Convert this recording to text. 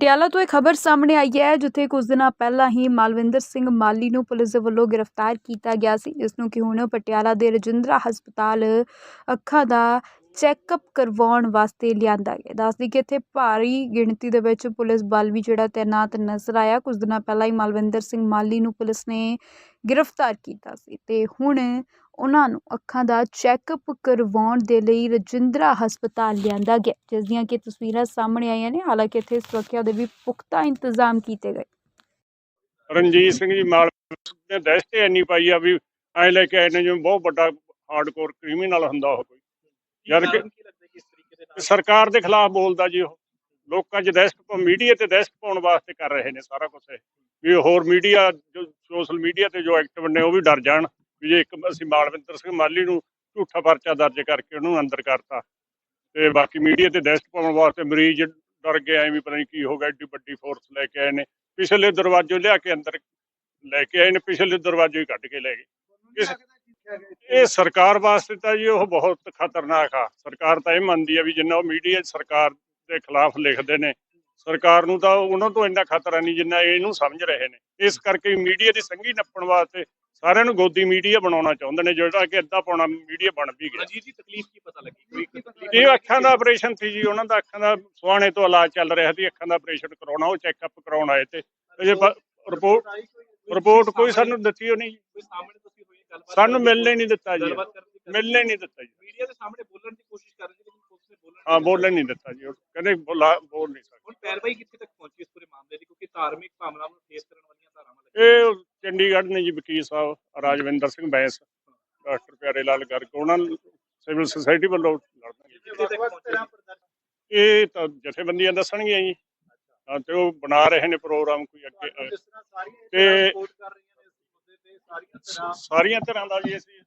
ਪਟਿਆਲਾ ਤੋਂ ਇਹ ਖਬਰ ਸਾਹਮਣੇ ਆਈ ਹੈ, ਜਿੱਥੇ ਕੁਝ ਦਿਨਾਂ ਪਹਿਲਾਂ ਹੀ ਮਾਲਵਿੰਦਰ ਸਿੰਘ ਮਾਲੀ ਨੂੰ ਪੁਲਿਸ ਦੇ ਵੱਲੋਂ ਗ੍ਰਿਫਤਾਰ ਕੀਤਾ ਗਿਆ ਸੀ, ਜਿਸ ਨੂੰ ਕਿ ਹੁਣ ਪਟਿਆਲਾ ਦੇ ਰਜਿੰਦਰਾ ਹਸਪਤਾਲ ਅੱਖਾਂ ਦਾ ਚੈੱਕਅਪ ਕਰਵਾਉਣ ਵਾਸਤੇ ਲਿਆਂਦਾ ਗਿਆ। ਦੱਸਦੀ ਕਿ ਇੱਥੇ ਭਾਰੀ ਗਿਣਤੀ ਦੇ ਵਿੱਚ ਪੁਲਿਸ ਬਲ ਵੀ ਜਿਹੜਾ ਤੈਨਾਤ ਨਜ਼ਰ ਆਇਆ। ਕੁਝ ਦਿਨਾਂ ਪਹਿਲਾਂ ਹੀ ਮਾਲਵਿੰਦਰ ਸਿੰਘ ਮਾਲੀ ਨੂੰ ਪੁਲਿਸ ਨੇ ਗ੍ਰਿਫਤਾਰ ਕੀਤਾ ਸੀ ਤੇ ਹੁਣ ਉਹਨਾਂ ਨੂੰ ਅੱਖਾਂ ਦਾ ਚੈੱਕਅਪ ਕਰਵਾਉਣ ਦੇ ਲਈ ਰਜਿੰਦਰਾ ਹਸਪਤਾਲ ਲਿਆਂਦਾ ਗਿਆ ਜਿਸ ਦੀਆਂ ਕਿ ਤਸਵੀਰਾਂ ਸਾਹਮਣੇ ਆਈਆਂ ਨੇ। ਹਾਲਾਂਕਿ ਇੱਥੇ ਸੁਰੱਖਿਆ ਦੇ ਵੀ ਪੁਖਤਾ ਇੰਤਜ਼ਾਮ ਕੀਤੇ ਗਏ। ਰਣਜੀਤ ਸਿੰਘ ਜੀ ਮਾਲ ਨੇ ਦਹਿਸ਼ਤ ਇੰਨੀ ਪਾਈ ਆ ਵੀ ਐ ਲੈ ਕੇ ਆਏ ਨੇ ਜਿਵੇਂ ਬਹੁਤ ਵੱਡਾ ਹਾਰਡਕੋਰ ਕ੍ਰਿਮੀਨਲ ਹੁੰਦਾ ਉਹ ਜਦ ਕਿ ਸਰਕਾਰ ਦੇ ਖਿਲਾਫ ਬੋਲਦਾ ਜੀ ਉਹ। ਲੋਕਾਂ 'ਚ ਦਹਿਸ਼ਤ ਮੀਡੀਆ ਤੇ ਦਹਿਸ਼ਤ ਪਾਉਣ ਵਾਸਤੇ ਕਰ ਰਹੇ ਨੇ ਸਾਰਾ ਕੁਝ ਵੀ ਹੋਰ ਮੀਡੀਆ ਜੋ ਸੋਸ਼ਲ ਮੀਡੀਆ ਤੇ ਜੋ ਐਕਟਿਵ ਨੇ ਉਹ ਵੀ ਡਰ ਜਾਣ। ਵੀ ਜੇ ਇੱਕ ਅਸੀਂ ਮਾਲਵਿੰਦਰ ਸਿੰਘ ਮਾਲੀ ਨੂੰ ਝੂਠਾ ਪਰਚਾ ਦਰਜ ਕਰਕੇ ਉਹਨੂੰ ਅੰਦਰ ਕਰਤਾ ਤੇ ਬਾਕੀ ਮੀਡੀਆ ਤੇ ਦਹਿਸ਼ਤ ਪਾਉਣ ਵਾਸਤੇ ਮਰੀਜ਼ ਡਰ ਗਏ ਐਵੇਂ ਵੀ ਪਤਾ ਨਹੀਂ ਕੀ ਹੋ ਗਿਆ ਏਡੀ ਵੱਡੀ ਫੋਰਸ ਲੈ ਕੇ ਆਏ ਨੇ। ਪਿਛਲੇ ਦਰਵਾਜ਼ੇ ਲਿਆ ਕੇ ਅੰਦਰ ਲੈ ਕੇ ਆਏ ਨੇ ਪਿਛਲੇ ਦਰਵਾਜ਼ੇ ਹੀ ਕੱਢ ਕੇ ਲੈ ਗਏ। ਇਹ ਸਰਕਾਰ ਵਾਸਤੇ ਤਾਂ ਜੀ ਉਹ ਬਹੁਤ ਖਤਰਨਾਕ ਆ। ਸਰਕਾਰ ਤਾਂ ਇਹ ਮੰਨਦੀ ਆ ਵੀ ਜਿੰਨਾ ਉਹ ਮੀਡੀਆ ਸਰਕਾਰ ਦੇ ਖਿਲਾਫ ਲਿਖਦੇ ਨੇ ਸਰਕਾਰ ਨੂੰ ਤਾਂ ਉਹਨਾਂ ਤੋਂ ਇੰਨਾ ਖਤਰਾ ਨਹੀਂ ਜਿੰਨਾ ਇਹ ਇਹਨੂੰ ਸਮਝ ਰਹੇ ਨੇ। ਇਸ ਕਰਕੇ ਮੀਡੀਆ ਦੀ ਸੰਗੀ ਨੱਪਣ ਵਾਸਤੇ ਸਾਰਿਆਂ ਨੂੰ ਗੋਦੀ ਮੀਡੀਆ ਬਣਾਉਣਾ ਚਾਹੁੰਦੇ ਨੇ ਜਿਹੜਾ ਕਿ ਅੱਧਾ ਪੌਣਾ ਮੀਡੀਆ ਬਣ ਵੀ ਗਿਆ। ਅਜੀਤ ਜੀ ਤਕਲੀਫ ਕੀ ਪਤਾ ਲੱਗੀ? ਕੋਈ ਤਕਲੀਫ ਇਹ ਅੱਖਾਂ ਦਾ ਆਪਰੇਸ਼ਨ ਸੀ ਜੀ ਉਹਨਾਂ ਦਾ ਅੱਖਾਂ ਦਾ ਸੁਹਾਣੇ ਤੋਂ ਇਲਾਜ ਚੱਲ ਰਿਹਾ ਸੀ ਅੱਖਾਂ ਦਾ ਆਪਰੇਸ਼ਨ ਕਰਾਉਣਾ ਉਹ ਚੈੱਕਅਪ ਕਰਾਉਣ ਆਏ ਤੇ। ਅਜੇ ਰਿਪੋਰਟ ਰਿਪੋਰਟ ਕੋਈ? ਸਾਨੂੰ ਦਿੱਤੀ ਉਹ ਨਹੀਂ। ਕੋਈ ਸਾਹਮਣੇ ਗੱਲਬਾਤ ਸਾਨੂੰ ਮਿਲਣੇ ਨਹੀਂ ਦਿੱਤਾ ਜੀ। ਗੱਲਬਾਤ ਕਰਨ ਦੀ ਮਿਲਣੇ ਨਹੀਂ ਦਿੱਤਾ ਜੀ। ਮੀਡੀਆ ਦੇ ਸਾਹਮਣੇ ਬੋਲਣ ਦੀ ਕੋਸ਼ਿਸ਼ ਕਰ ਰਹੀ ਸੀ ਲੇਕਿਨ ਪੁਲਿਸ ਨੇ ਬੋਲਣ ਹਾਂ ਬੋਲਣ ਨਹੀਂ ਦਿੱਤਾ ਜੀ। ਉਹ ਕਹਿੰਦੇ ਬੋਲਾ ਬੋਲ ਨਹੀਂ ਸਕਦੇ। ਹੁਣ ਪੈਰਵਾਈ ਕਿੱਥੇ ਤੱਕ ਪਹੁੰਚੀ ਇਸ ਪੂਰੇ ਮਾਮਲੇ ਦੀ? ਕਿਉਂਕਿ ਧਾਰਮਿਕ ਭਾਵਨਾਵਾਂ ਨੂੰ ਠੇਸ ਕਰਨ ਵਾਲੀਆਂ ਧਾਰਾਵਾਂ ਲੱਗੀਆਂ ਇਹ ਚੰਡੀਗੜ੍ਹ ਨੇ ਜੀ ਵਕੀਲ ਸਾਹਿਬ ਰਾਜਵਿੰਦਰ ਸਿੰਘ ਬੈਂਸ ਡਾਕਟਰ ਪਿਆਰੇ ਲਾਲ ਗਰਗ ਉਹਨਾਂ ਨੂੰ ਸਿਵਲ ਸੁਸਾਇਟੀ ਵੱਲੋਂ ਲੜਨਗੇ ਕਿੱਥੇ ਤੱਕ ਪਹੁੰਚੀ? ਇਹ ਤਾਂ ਜਥੇਬੰਦੀਆਂ ਦੱਸਣਗੀਆਂ ਜੀ। ਹਾਂ ਤੇ ਉਹ ਬਣਾ ਰਹੇ ਨੇ ਪ੍ਰੋਗਰਾਮ ਕੋਈ ਅੱਗੇ ਤੇ- ਰਿਪੋਰਟ ਕਰ ਰਹੀਆਂ ਨੇ ਇਸ ਮੁੱਦੇ ਤੇ ਸਾਰੀਆਂ ਤਰ੍ਹਾਂ ਸਾਰੀਆਂ ਤਰ੍ਹਾਂ ਦਾ ਜੀ ਅਸੀਂ